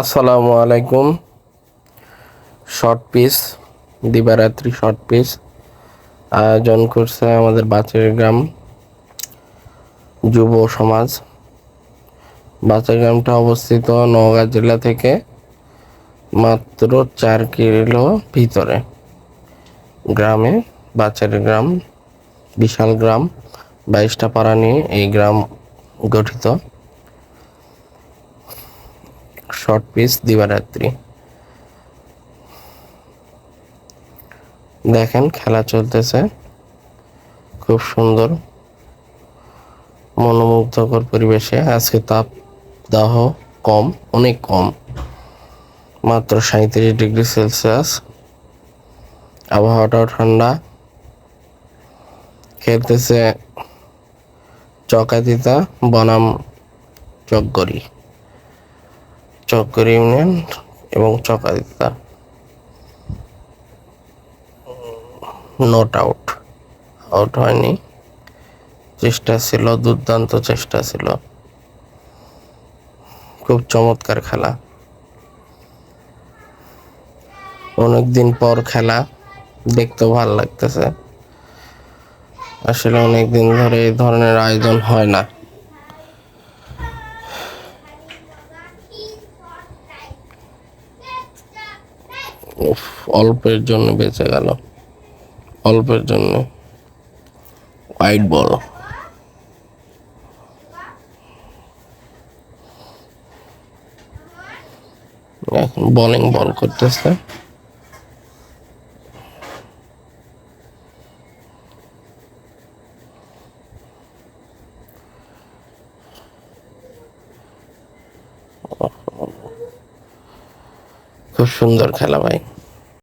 আসসালামু আলাইকুম। Short piece দিবারাত্রি শর্ট পিস আয়োজন করছে আমাদের গ্রাম, যুব সমাজ। গ্রামটা অবস্থিত নওগাঁ জেলা থেকে মাত্র চার কিলো ভিতরে। গ্রামে বাচের গ্রাম, বিশাল গ্রাম, বাইশটা পাড়া নিয়ে এই গ্রাম গঠিত। শর্ট পিস দিবারাত্রি দেখেন, খেলা চলতেছে। খুব সুন্দর, মনোমুগ্ধকর পরিবেশে। আজকে তাপ দাহ কম, অনেক কম। মাত্র সাঁত্রিশ ডিগ্রি সেলসিয়াস। আবহাওয়াটাও ঠান্ডা। খেলতেছে চকাতিতা, বনাম চকগড়ি চক্কর ইউনিয়ন এবং চকাদিতা নট আউট আউট হয়নি। চেষ্টা ছিল, দুর্দান্ত চেষ্টা ছিল। খুব চমৎকার খেলা। অনেকদিন পর খেলা, দেখতেও ভালো লাগতেছে। আসলে অনেকদিন ধরে এই ধরনের আয়োজন হয় না। অল্পের জন্য বেঁচে গেল। অল্পের জন্য। হোয়াইট বল এখন বোলিং বল করতেছে। খুব সুন্দর খেলা ভাই।